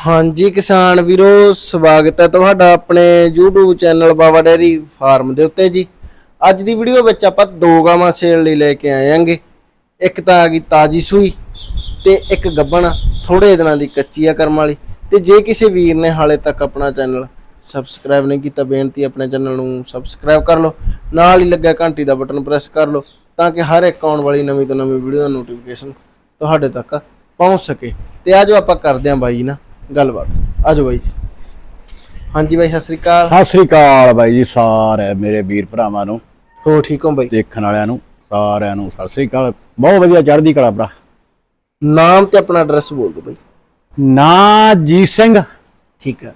ਹਾਂਜੀ ਕਿਸਾਨ ਵੀਰੋ, ਸਵਾਗਤ ਹੈ ਤੁਹਾਡਾ ਆਪਣੇ YouTube channel Baba dairy farm ਦੇ ਉੱਤੇ ਜੀ। ਅੱਜ ਦੀ ਵੀਡੀਓ ਵਿੱਚ ਆਪਾਂ ਦੋ ਗਾਵਾਂ ਸੇਲ ਲਈ ਲੈ ਕੇ ਆਏ ਆਂਗੇ ਇੱਕ ਤਾਂ ਆ ਗਈ ਤਾਜੀ ਸੂਈ ਤੇ ਇੱਕ ਗੱਬਣ ਥੋੜੇ ਦਿਨਾਂ ਦੀ ਕੱਚੀ ਆ ਕਰਮ ਵਾਲੀ। ਤੇ ਜੇ ਕਿਸੇ ਵੀਰ ਨੇ ਹਾਲੇ ਤੱਕ ਆਪਣਾ ਚੈਨਲ ਸਬਸਕ੍ਰਾਈਬ ਨਹੀਂ ਕੀਤਾ, ਬੇਨਤੀ ਆਪਣੇ ਚੈਨਲ ਨੂੰ ਸਬਸਕ੍ਰਾਈਬ ਕਰ ਲਓ। ਨਾਲ ਹੀ ਲੱਗਿਆ ਘੰਟੀ ਦਾ ਬਟਨ ਪ੍ਰੈਸ ਕਰ ਲਓ ਤਾਂ ਕਿ ਹਰ ਇੱਕ ਆਉਣ ਵਾਲੀ ਨਵੀਂ ਤੋਂ ਨਵੀਂ ਵੀਡੀਓ ਦਾ ਨੋਟੀਫਿਕੇਸ਼ਨ ਤੁਹਾਡੇ ਤੱਕ ਪਹੁੰਚ ਸਕੇ। ਤੇ ਆਜੋ ਆਪਾਂ ਕਰਦੇ ਆਂ ਬਾਈ ਨਾ ਗੱਲਬਾਤ। ਆਜੋ ਬਾਈ ਜੀ। ਹਾਂਜੀ ਬਾਈ ਸਤਿ ਸ੍ਰੀ ਅਕਾਲ। ਸਤਿ ਸ੍ਰੀ ਅਕਾਲ ਬਾਈ ਜੀ ਸਾਰੇ ਮੇਰੇ ਵੀਰ ਭਰਾਵਾਂ ਨੂੰ ਹੋ ਠੀਕ ਹੋ ਬਾਈ? ਦੇਖਣ ਵਾਲਿਆਂ ਨੂੰ ਸਾਰਿਆਂ ਨੂੰ ਸਤਿ ਸ੍ਰੀ ਅਕਾਲ। ਬਹੁਤ ਵਧੀਆ ਚੜ੍ਹਦੀ ਕਲਾ ਭਰਾ। ਨਾਮ ਤੇ ਆਪਣਾ ਐਡਰੈਸ ਬੋਲ ਦਿਓ ਬਾਈ। ਨਾਂ ਜੀਤ ਸਿੰਘ। ਠੀਕ ਹੈ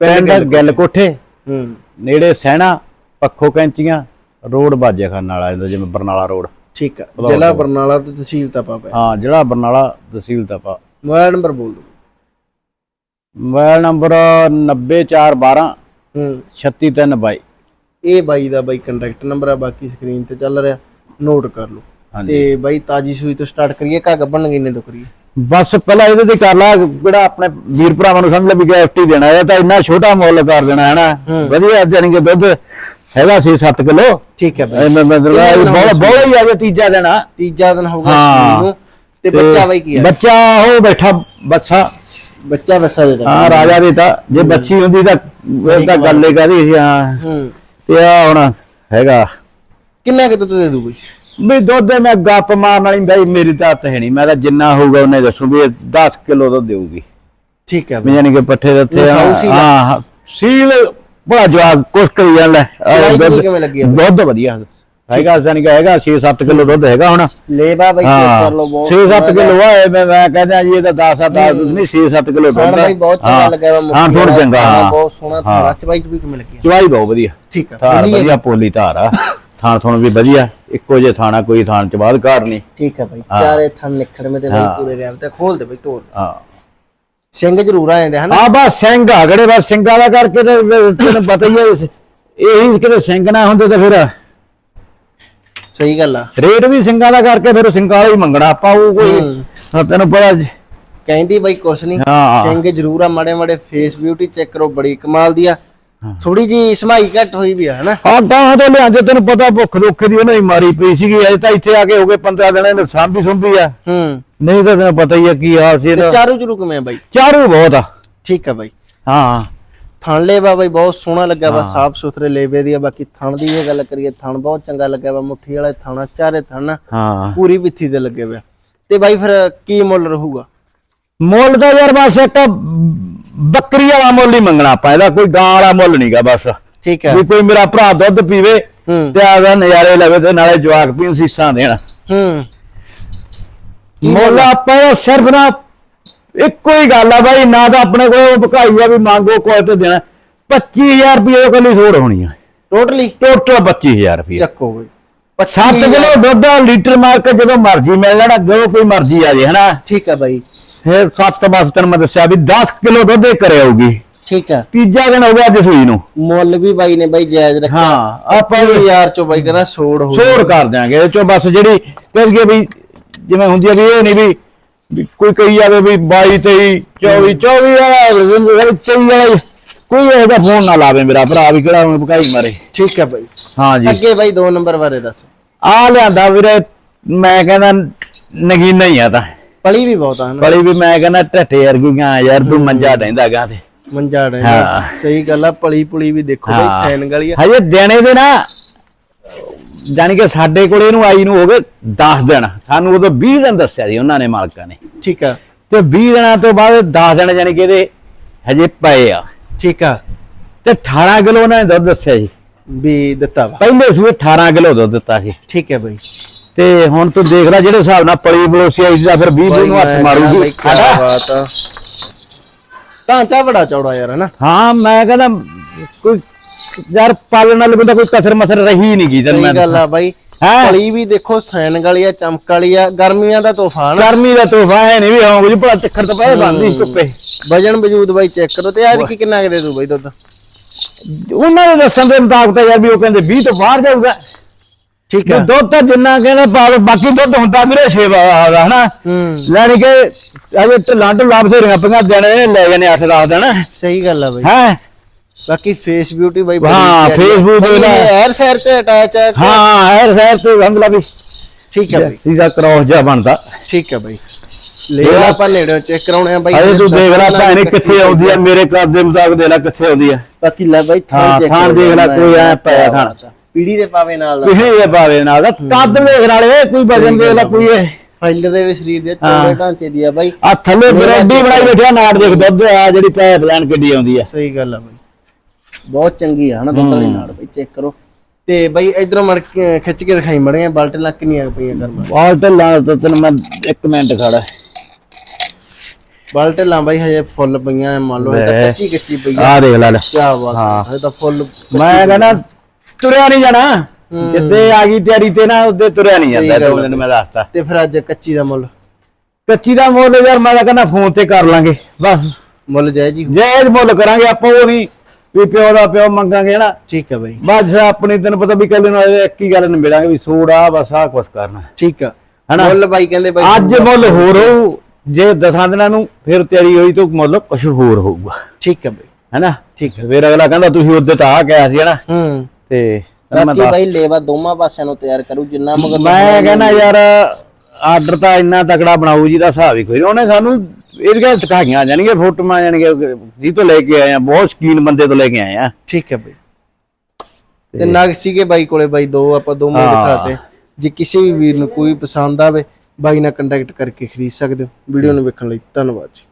ਪਿੰਡ ਗਿੱਲ ਕੋਠੇ। ਹੂੰ। ਨੇੜੇ ਸਹਿਣਾ ਪੱਖੋ ਕੈਂਚੀਆਂ ਰੋਡ ਬਾਜੇ ਖਾਨ ਵਾਲਾ ਇਹਦਾ ਜਿਵੇਂ ਬਰਨਾਲਾ ਰੋਡ। ਠੀਕ ਹੈ ਜ਼ਿਲ੍ਹਾ ਬਰਨਾਲਾ ਤੇ ਤਹਿਸੀਲ ਤਪਾ ਪਿਆ। ਹਾਂ ਜਿਹੜਾ ਬਰਨਾਲਾ ਤਹਿਸੀਲ ਤਪਾ। ਮੋਬਾਈਲ ਨੰਬਰ ਬੋਲ ਦਿਓ। ਮੋਬਾਈਲ ਨੰਬਰ 90412 ਹੂੰ। 36322 ਇਹ ਬਾਈ ਦਾ ਬਾਈ ਕੰਟੈਕਟ ਨੰਬਰ ਆ ਬਾਕੀ ਸਕਰੀਨ ਤੇ ਚੱਲ ਰਿਹਾ। ਨੋਟ ਕਰ ਲਓ। ਤੇ ਬਾਈ ਤਾਜੀ ਸੂਈ ਤੋਂ ਸਟਾਰਟ ਕਰੀਏ ਕਾ ਗੱਬਣ ਕਿੰਨੇ ਤੋਂ ਕਰੀਏ? ਬਸ ਪਹਿਲਾਂ ਇਹਦੇ ਤੇ ਕਰ ਲਾ ਜਿਹੜਾ ਆਪਣੇ ਵੀਰ ਭਰਾਵਾਂ ਨੂੰ ਸਮਝ ਲੈ ਵੀ ਗਿਫਟ ਦੇਣਾ ਇਹ ਤਾਂ ਇੰਨਾ ਛੋਟਾ ਮੁੱਲ ਕਰ ਦੇਣਾ ਹੈ ਨਾ। ਵਧੀਆ ਜਾਨੀ ਕਿ ਦੁੱਧ ਹੈਗਾ ਸੀ 7 ਕਿਲੋ। ਠੀਕ ਹੈ ਬਾਈ। ਇਹ ਮਤਲਬ ਬੋਲਾ ਬੋਲਾ ਹੀ ਆ ਗਿਆ ਤੀਜਾ ਦਿਨ। ਆ ਤੀਜਾ ਦਿਨ ਹੋਊਗਾ ਹਾਂ। ਨੂੰ। ਤੇ ਬੱਚਾ ਬਾਈ ਕੀ ਹੈ? ਬੱਚਾ ਉਹ ਬੈਠਾ ਬੱਚਾ ਬੱਚਾ ਵਸਾ ਦੇ ਹਾਂ ਰਾਜਾ ਦੀ ਤਾਂ ਜੇ ਬੱਚੀ ਹੁੰਦੀ ਤਾਂ ਇਹ ਤਾਂ ਗੱਲ ਹੀ ਕਹਦੀ ਸੀ ਹਾਂ। ਹੂੰ। ਤੇ ਆ ਹੁਣ ਹੈਗਾ। ਕਿੰਨਾ ਕਿ ਦੁੱਧ ਦੇ ਦੂ ਬਈ? ਵੀ ਦੁੱਧ ਦੇ ਮੈਂ ਗੱਪ ਮਾਰਨ ਵਾਲੀ ਬਈ ਮੇਰੀ ਤਾਂ ਹੱਥ ਹੈ ਨਹੀਂ ਮੈਂ ਤਾਂ ਜਿੰਨਾ ਹੋਊਗਾ ਉਹਨੇ ਦੱਸੂ ਵੀ ਇਹ 10 ਕਿਲੋ ਦੁੱਧ ਦੇਊਗੀ। ਠੀਕ ਹੈ ਬਈ। ਯਾਨੀ ਕਿ ਪੱਠੇ ਦੇ ਉੱਤੇ? ਹਾਂ ਹਾਂ, ਸੀਲ ਬੜਾ ਜਵਾਬ ਕੁਛ ਕਰੀ ਜਾਂਦਾ? ਦੁੱਧ ਵਧੀਆ। ਹੈਗਾ ਜਾਨੀ ਕਿ ਹੈਗਾ 6-7 ਕਿਲੋ ਦੁੱਧ ਹੈਗਾ ਹੁਣ। ਲੇਬਾ ਬਈ ਚੈੱਕ ਹਾਂ ਕਰ ਲਓ ਬਹੁਤ 6-7 ਕਿਲੋ ਆ ਮੈਂ ਮੈਂ ਕਹਿੰਦਾ ਜੀ ਇਹ ਤਾਂ 10 10 ਨਹੀਂ 6-7 ਕਿਲੋ ਦੁੱਧ ਬਾਈ ਬਹੁਤ ਚੰਗਾ ਲੱਗਿਆ ਹਾਂ ਥੋੜਾ ਚੰਗਾ ਹਾਂ ਬਹੁਤ ਸੋਹਣਾ ਹਾਂ। ਥਾਂ ਚ ਬਾਈ ਵੀ ਕਿਵੇਂ ਲੱਗਿਆ ਚਵਾਈ ਬਹੁਤ ਵਧੀਆ। ਠੀਕ ਹੈ ਹੈ। ਵਧੀਆ ਪੋਲੀ ਧਾਰ ਆ। ਥਾਣ ਥਣ ਵੀ ਵਧੀਆ। ਇੱਕੋ ਜੇ ਥਾਣਾ ਕੋਈ ਥਾਣ ਚ ਬਾਅਦ ਘਾੜ ਨਹੀਂ। ਠੀਕ ਹੈ ਬਾਈ ਚਾਰੇ ਥਣ ਨਿਖੜਵੇਂ ਤੇ ਬਾਈ ਹਾਂ। ਪੂਰੇ ਗੈਮ ਤੇ ਖੋਲ ਦੇ ਬਾਈ ਤੋੜ। ਹਾਂ। ਸਿੰਘ ਜ਼ਰੂਰ ਆ ਜਾਂਦੇ ਹਨ? ਆ ਬਸ ਸਿੰਘ ਆ ਗੜੇ ਬਸ ਸਿੰਘਾਂ ਦਾ ਕਰਕੇ ਤੇ ਤੈਨੂੰ ਪਤਾ ਹੀ ਹੈ ਇਹੀ ਕਿਤੇ ਸਿੰਘ ਨਾ ਹੁੰਦੇ ਤਾਂ ਫਿਰ ਸਹੀ ਗੱਲ ਆ। ਰੇਟ ਵੀ ਸਿੰਘਾਂ ਦਾ ਕਰਕੇ ਫਿਰ ਸਿੰਘਾਂ ਵਾਲਾ ਹੀ ਮੰਗਣਾ ਆਪਾਂ ਉਹ ਕੋਈ ਹਾਂ, ਤੈਨੂੰ ਪਤਾ ਜੀ। ਕਹਿੰਦੀ ਬਾਈ ਕੁਛ ਨਹੀਂ ਹਾਂ। ਸਿੰਘ ਜ਼ਰੂਰ ਆ ਮਾੜੇ ਮਾੜੇ ਫੇਸ ਬਿਊਟੀ ਚੈੱਕ ਕਰੋ ਬੜੀ ਕਮਾਲ ਦੀ ਆ। ਥੋੜੀ ਜੀ ਸਮਾਈ ਘੱਟ ਹੋਈ ਵੀ ਆ ਹਨਾ? ਆ ਗਾਂ ਤੋਂ ਲਿਆਂਦੇ ਤੈਨੂੰ ਪਤਾ ਭੁੱਖ ਰੋਕੇ ਦੀ ਉਹਨਾਂ ਦੀ ਮਾਰੀ ਪਈ ਸੀਗੀ ਅਜੇ ਤਾਂ ਇੱਥੇ ਆ ਕੇ ਹੋ ਗਏ 15 ਦਿਨ ਇਹਨੇ ਸਾਂਭੀ ਸੁੰਭੀ ਆ। ਹੂੰ। ਨਹੀਂ ਤਾਂ ਤੈਨੂੰ ਪਤਾ ਹੀ ਆ ਕੀ ਹਾਲ ਸੀ ਤੇ ਇਹਦਾ ਚਾਰੂ ਚਰੂ ਕਿਵੇਂ ਆ ਬਾਈ? ਚਾਰੂ ਬਹੁਤ ਆ। ਠੀਕ ਆ ਬਾਈ। ਹਾਂ। ਥਣ ਲੇਵਾ ਬਾਈ ਬਹੁਤ ਸੋਹਣਾ ਲੱਗਾ ਵਾ ਸਾਫ਼ ਸੁਥਰੇ ਲੇਵੇ ਦੀ ਆ ਬਾਕੀ ਥਣ ਦੀ ਇਹ ਗੱਲ ਕਰੀਏ ਥਣ ਬਹੁਤ ਚੰਗਾ ਲੱਗਾ ਵਾ ਮੁੱਠੀ ਵਾਲੇ ਥਣ ਚਾਰੇ ਥਣ ਹਾਂ। ਪੂਰੀ ਵਿੱਥੀ ਦੇ ਲੱਗੇ ਵੇ। ਤੇ ਬਾਈ ਫਿਰ ਕੀ ਮੁੱਲ ਰਹੂਗਾ? ਮੁੱਲ ਤਾਂ ਯਾਰ ਬਸ ਇੱਕ ਬੱਕਰੀ ਵਾਲਾ ਮੁੱਲ ਹੀ ਮੰਗਣਾ ਆਪਾਂ ਇਹਦਾ ਕੋਈ ਗਾਂ ਵਾਲਾ ਮੁੱਲ ਨਹੀਂਗਾ ਬਸ। ਠੀਕ ਹੈ। ਵੀ ਕੋਈ ਮੇਰਾ ਭਰਾ ਦੁੱਧ ਪੀਵੇ ਤੇ ਆਦਾ ਨਜ਼ਾਰੇ ਲਵੇ ਤੇ ਨਾਲੇ ਜਵਾਕ ਪੀਣ ਸੀਸਾਂ ਦੇਣ। ਹੂੰ। ਮੁੱਲ ਆਪਾਂ ਸਿਰਫ ਨਾ ਇੱਕੋ ਹੀ ਗੱਲ ਆ ਬਾਈ ਨਾ ਤਾਂ ਆਪਣੇ ਕੋਲ ਭਕਾਈ ਆ ਵੀ ਮੰਗੋ ਕੋਈ ਤੇ ਦੇਣਾ। 25000 ਰੁਪਏ ਕੱਲੀ ਛੋੜ ਹੋਣੀ ਆ। ਟੋਟਲੀ ਟੋਟਲ 25000 ਰੁਪਏ ਚੱਕੋ ਬਾਈ। 7 ਕਿਲੋ ਦੁੱਧ ਲੀਟਰ ਮਾਰ ਕੇ ਜਦੋਂ ਮਰਜ਼ੀ ਮਿਲ ਜਾਣਾ ਜੋ ਕੋਈ ਮਰਜ਼ੀ ਆ ਜੇ ਹਨਾ? ਠੀਕ ਹੈ ਬਾਈ। ਫਿਰ 7 ਬਸ ਤੈਨੂੰ ਮੈਂ ਦੱਸਿਆ ਵੀ 10 ਕਿਲੋ ਦੁੱਧ ਇਹ ਕਰੇ ਆਊਗੀ। ਠੀਕ ਹੈ ਤੀਜਾ ਦਿਨ ਹੋ ਗਿਆ ਅੱਜ ਸੂਈ ਨੂੰ। ਮੁੱਲ ਵੀ ਬਾਈ ਨੇ ਬਾਈ ਜਾਇਜ਼ ਰੱਖਿਆ। ਹਾਂ ਆਪਾਂ ਯਾਰ ਚੋਂ ਬਾਈ ਕਹਿੰਦਾ ਸੋੜ ਹੋ ਛੋੜ ਕਰ ਦਿਆਂਗੇ। ਇਹ ਚੋਂ ਬਸ ਜਿਹੜੀ ਕਹੇ ਵੀ ਜਿਵੇਂ ਹੁੰਦੀ ਆ ਵੀ ਇਹ ਨਹੀਂ ਵੀ ਕੋਈ ਕਹੀ ਜਾਵੇ ਵੀ 22 23 24 24 ਵਾਲਾ 23 ਵਾਲਾ ਕੋਈ ਇਹਦਾ ਫੋਨ ਨਾ ਲਾਵੇ ਮੇਰਾ ਭਰਾ ਵੀ ਕਿਹੜਾ ਹੁਣ ਭਕਾਈ ਮਾਰੇ। ਠੀਕ ਹੈ ਬਾਈ। ਹਾਂ ਜੀ। ਅੱਗੇ ਬਾਈ ਦੋ ਨੰਬਰ ਬਾਰੇ ਦੱਸ। ਆ ਲਿਆਂਦਾ ਵੀਰੇ ਮੈਂ ਕਹਿੰਦਾ ਨਗੀਨਾ ਹੀ ਆ ਤਾਂ। ਪਲੀ ਵੀ ਬਹੁਤ ਆ ਹਨਾ ਬੜੀ ਵੀ ਮੈਂ ਕਹਿੰਦਾ ਢੱਠੇ ਵਰਗੀਆਂ ਯਾਰ ਤੂੰ ਮੰਜਾ ਡੈਂਦਾ ਗਾ ਤੇ। ਮੰਜਾ ਡੇ ਹਾਂ। ਸਹੀ ਗੱਲ ਆ ਪਲੀ ਪੁਲੀ ਵੀ ਦੇਖੋ ਬਾਈ। ਸੈਨ ਗਲੀ ਆ। ਹਜੇ ਦੇਣੇ ਦੇ ਨਾ ਜਾਨੀ ਕਿ ਸਾਡੇ ਕੋਲ ਇਹਨੂੰ ਆਈ ਨੂੰ ਹੋ ਗਏ 10 ਦਿਨ। ਸਾਨੂੰ ਉਦੋਂ 20 ਦਿਨ ਦੱਸਿਆ ਸੀ ਉਹਨਾਂ ਨੇ ਮਾਲਕਾਂ ਨੇ। ਠੀਕ ਆ। ਤੇ 20 ਦਿਨਾਂ ਤੋਂ ਬਾਅਦ 10 ਦਿਨ ਜਾਨੀ ਕਿ ਇਹਦੇ ਹਜੇ ਪਏ ਆ। ਠੀਕ ਆ। ਤੇ 18 ਕਿਲੋ ਉਹਨਾਂ ਨੇ ਦੁੱਧ ਦੱਸਿਆ ਜੀ ਵੀ ਦਿੱਤਾ ਵਾ। ਪਹਿਲੇ ਸੂਏ 18 ਕਿਲੋ ਦੁੱਧ ਦਿੱਤਾ ਸੀ। ਠੀਕ ਹੈ ਬਾਈ। ਤੇ ਹੁਣ ਤੂੰ ਦੇਖ ਲੈ ਜਿਹੜੇ ਹਿਸਾਬ ਨਾਲ ਪਲੀ ਬਲੋਸੀ ਆਈ ਤਾਂ ਫਿਰ 20 ਦਿਨ ਨੂੰ ਹੱਥ ਮਾਰੂਗੀ। ਹੈਨਾ? ਬਾਤ ਆ। ਢਾਂਚਾ ਬੜਾ ਚੌੜਾ ਯਾਰ ਹਨਾ ਹਾਂ ਮੈਂ ਕਹਿੰਦਾ ਕੋਈ ਯਾਰ ਪਾਲਣ ਨਾਲ ਬੰਦਾ ਕੋਈ ਕਸਰ ਮਸਰ ਰਹੀ ਨਹੀਂ ਗਈ ਸਹੀ ਮੈਂ ਗੱਲ ਆ ਬਾਈ। ਹੈਂ? ਵੀ ਦੇਖੋ ਸੈਨ ਗਲੀ ਆ ਚਮਕ ਵਾਲੀ ਆ ਗਰਮੀਆਂ ਦਾ ਤੂਫਾਨ ਆ ਗਰਮੀ ਦਾ ਤੋਹਫਾ ਹੈ ਨਹੀਂ ਵੀ ਆਉਂਗੀ ਭਲਾ ਚੱਕਰ ਤਾਂ ਪਏ ਬੰਦੀ ਧੁੱਪੇ। ਵਜਨ ਵਜੂਦ ਬਾਈ ਚੈੱਕ ਕਰੋ ਤੇ ਆਹ ਕੀ ਕਿੰਨਾ ਕੁ ਦੇ ਦੂ ਬਾਈ ਦੁੱਧ? ਉਹਨਾਂ ਦੇ ਦੱਸਣ ਦੇ ਮੁਤਾਬਕ ਤਾਂ ਯਾਰ ਵੀ ਉਹ ਕਹਿੰਦੇ 20 ਤੋਂ ਬਾਹਰ ਜਾਊਗਾ। ਠੀਕ ਵੀ ਆ। ਦੁੱਧ ਤਾਂ ਜਿੰਨਾ ਕਹਿੰਦੇ ਪਾ ਬਾਕੀ ਦੁੱਧ ਹੁੰਦਾ ਵੀਰੇ ਸੇਵਾ ਦਾ ਹਨਾ? ਹੂੰ। ਲੈਣੀ ਕਿ ਅਜੇ ਢਿੱਲਾਂ ਢੁੱਲਾਂ ਬਥੇਰੀਆਂ ਪਈਆਂ ਦੇਣੇ ਲੈ ਜਾਣੇ 8 10 ਦਿਨ। ਸਹੀ ਗੱਲ ਆ ਬਾਈ। ਹੈ? ਬਾਕੀ ਫੇਸ ਬਿਊਟੀ ਬਾਈ ਹਾਂ, face beauty ਦਾ ਦਾ- ਹੈਰ ਸੈਰ ਤੇ ਅਟੈਚ ਹੈ ਹਾਂ ਐਰ ਖੈਰ ਤੇ ਹਮਲਾ ਵੀ। ਠੀਕ ਹੈ ਬਾਈ। ਇਹਦਾ ਕ੍ਰੋਸ ਜਿਹਾ ਬਣਦਾ। ਠੀਕ ਹੈ ਬਾਈ। ਲੈ ਲਾ ਆਪਾਂ ਨੇੜੇ ਚੈੱਕ ਕਰਾਉਣੇ ਆ ਬਾਈ। ਅਜੇ ਤੂੰ ਦੇਖ ਲੈ ਭੈਣੇ ਕਿੱਥੇ ਆਉਂਦੀ ਆ ਮੇਰੇ ਘਰ ਦੇ ਮੁਤਾਬਕ ਦੇਖ ਲੈ ਕਿੱਥੇ ਆਉਂਦੀ ਆ। ਬਾਕੀ ਲੈ ਬਾਈ check ਥਾਣ ਕਰੋ ਦੇਖ ਲੈ, ਕੋਈ ਐਂ ਪਿਆ ਆ। ਪੀੜੀ ਦੇ ਪਾਵੇ ਨਾਲ ਦਾ। ਪਿਛਲੀ ਦੇ ਪਾਵੇ ਨਾਲ ਦਾ। ਕੱਦ ਦੇਖ ਨਾਲੇ ਕੋਈ ਵਜਨ ਦੇਖ ਲੈ ਕੋਈ ਇਹ। ਫਾਈਲਰ ਦੇ ਵੀ ਸਰੀਰ ਦੇ। ਚੌੜੇ ਢਾਂਚੇ ਦੀ ਆ ਬਾਈ। ਆ ਥੱਲੇ ਬਰੈਡੀ ਬਣਾਈ ਬੈਠਿਆ ਨਾੜ ਦੇਖ ਦੁੱਧ ਆ ਜਿਹੜੀ ਪੈਪ ਲੈਣ ਕਿੱਡੀ ਆਉਂਦੀ ਆ। ਸਹੀ ਗੱਲ ਆ ਬਾਈ। ਬਹੁਤ ਚੰਗੀ ਆ ਹਨਾ ਦੁੱਧ ਵਾਲੀ ਨਾਲ ਬਾਈ ਚੈੱਕ ਕਰੋ। ਤੇ ਬਾਈ ਇਧਰੋਂ ਮੜ ਕੇ ਖਿੱਚ ਕੇ ਦਿਖਾਈ ਮੜੀਆਂ ਬਾਲਟੇ ਲੱਕ ਕਿੰਨੀਆਂ ਪਈਆਂ ਕਰਮਾ ਬਾਲ ਢਿੱਲਾਂ ਤਾਂ ਤੈਨੂੰ ਮੈਂ ਇੱਕ ਮਿੰਟ ਖੜਾ। ਬਾਲਟੇ ਲਾਂ ਬਾਈ ਹਜੇ ਫੁੱਲ ਪਈਆਂ ਮੰਨ ਲਓ ਇਹ ਤਾਂ। ਕੱਚੀ ਕੱਚੀ ਪਈ ਆ। ਆ ਦੇਖ ਲੈ ਲੈ। ਕੀ ਬਾਤ ਹਾਂ। ਇਹ ਤਾਂ ਫੁੱਲ ਮੈਂ ਕਹਿੰਦਾ ਤੁਰਿਆ ਨਹੀਂ ਜਾਣਾ। ਜਿੱਦੇ ਆ ਗਈ ਤਿਆਰੀ ਤੇ ਨਾ ਉਹਦੇ ਤੁਰਿਆ ਨਹੀਂ ਜਾਂਦਾ ਦੋ ਦਿਨ ਮੈਂ ਦੱਸਤਾ। ਤੇ ਫਿਰ ਅੱਜ ਕੱਚੀ ਦਾ ਮੁੱਲ? ਕੱਚੀ ਦਾ ਮੁੱਲ ਯਾਰ ਮੈਂ ਕਹਿੰਦਾ ਫੋਨ ਤੇ ਕਰ ਲਾਂਗੇ ਬਸ। ਮੁੱਲ ਜਾਇਜ਼ ਹੀ ਜਾਇਜ਼ ਮੁੱਲ ਕਰਾਂਗੇ ਆਪਾਂ ਉਹ ਨਹੀਂ ਵੀ ਪਿਓ ਦਾ ਪਿਓ ਮੰਗਾਂਗੇ ਨਾ ਠੀਕ ਹੈ ਬਾਈ। ਬਸ ਆਪਣੀ ਤੈਨੂੰ ਪਤਾ ਵੀ ਕੱਲ ਨਾਲ ਇੱਕ ਹੀ ਗੱਲ ਨਿਬੜਾਂਗੇ ਵੀ ਸੋੜਾ ਬਸ ਆ ਕੁਛ ਕਰਨਾ। ਠੀਕ ਆ। ਹਨਾ? ਮੁੱਲ ਬਾਈ ਕਹਿੰਦੇ ਬਾਈ ਅੱਜ ਮੁੱਲ ਹੋਰ ਹੋਊ ਜੇ ਦਸਾਂ ਦਿਨਾਂ ਨੂੰ ਫਿਰ ਤਿਆਰੀ ਹੋਈ ਤਾਂ ਮੁੱਲ ਕੁਛ ਹੋਰ ਹੋਊਗਾ। ਠੀਕ ਹੈ ਬਾਈ। ਹੈਨਾ? ਠੀਕ ਹੈ ਫਿਰ ਅਗਲਾ ਕਹਿੰਦਾ ਤੁਸੀਂ ਉਹਦੇ ਤਾਂ ਆ ਕਿਹਾ ਸੀ ਹਨਾ? ਹੂੰ। ਤੇ ਬਾਕੀ ਬਾਈ ਲੇਵਾ ਦੋਵਾਂ ਪਾਸਿਆਂ ਨੂੰ ਤਿਆਰ ਕਰੂ ਜਿੰਨਾ ਮਗਰ ਮੈਂ ਕਹਿੰਦਾ ਯਾਰ ਆਰਡਰ ਤਾਂ ਇੰਨਾ ਤਕੜਾ ਬਣਾਊ ਜੀ ਦਾ ਹਿਸਾਬ ਹੀ ਕੋਈ ਨਹੀਂ ਉਹਨੇ ਸਾਨੂੰ ਇਹਦੀਆਂ ਦਿਖਾਈਆਂ ਜਾਣਗੀਆਂ ਫੋਟੋਆਂ ਜਾਣਗੀਆਂ ਜੀ ਤੋਂ ਲੈ ਕੇ ਆਏ ਆ ਬਹੁਤ ਸ਼ਕੀਨ ਬੰਦੇ ਤੋਂ ਲੈ ਕੇ ਆਏ ਆ। ਠੀਕ ਹੈ ਬਾਈ। ਤੇ ਨਗ ਸੀਗੇ ਬਾਈ ਕੋਲੇ ਬਾਈ ਦੋ ਆਪਾਂ ਦੋ ਮੂੰਹ। ਦਿਖਾਤੇ ਜੇ ਕਿਸੇ ਵੀ ਵੀਰ ਨੂੰ ਕੋਈ ਪਸੰਦ ਆਵੇ ਬਾਈ ਨਾਲ ਕੰਟੈਕਟ ਕਰਕੇ ਖਰੀਦ ਸਕਦੇ ਹੋ। ਵੀਡੀਓ ਨੂੰ ਵੇਖਣ ਲਈ ਧੰਨਵਾਦ ਜੀ।